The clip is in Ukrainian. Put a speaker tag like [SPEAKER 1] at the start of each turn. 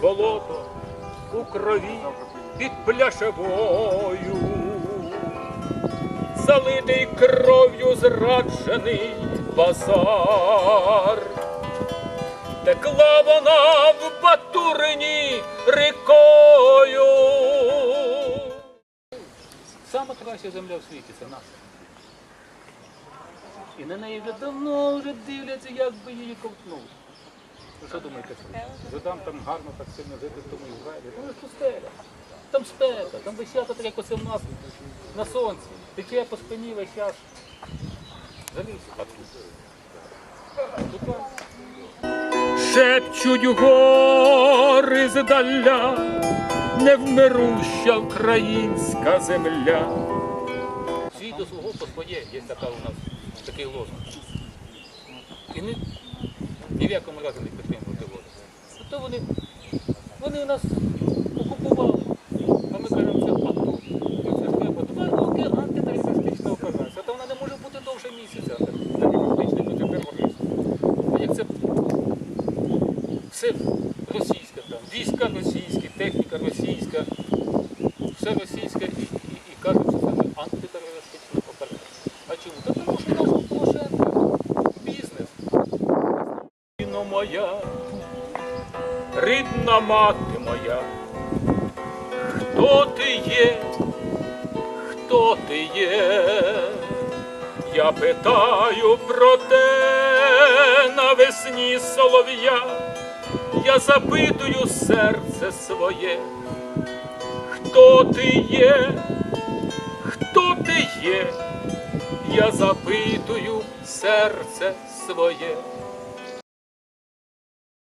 [SPEAKER 1] болото у крові під пляшевою, залитий кров'ю зраджений базар. Текла вона в Батурині рікою. Саме краща земля в світі це наша. І на неї вже давно вже дивляться, як би її ковтнути. Ви що думаєте, що жидам там гарно так сильно жити в тому Ізраїлі? Там ж пустеля, там спека, там час так, як оце в нас на сонці. Тече по спині весь час. Залізь, а тут. Тут. Шепчуть гори здаля, невмируща українська земля. Свій до свого по своє, є така у нас такий лозунг. І не, ні в якому разі не підтримувати воду. То вони, вони нас окупували. А ми кажемо, це АТО. Це скрепа. Два роки антитерористична операція. Та вона не може бути довше місяця антитерористична, це терорист. Як це все російське там, війська російські, техніка російська, все російське і, і, і кажуть, що це антитерористична операція. А чому? Та тому що наш Порошенко бізнес. Україно моя, рідна мати моя, хто ти є, хто ти є? Я питаю про те навесні солов'я, я запитую серце своє, хто ти є, хто ти є, я запитую серце своє.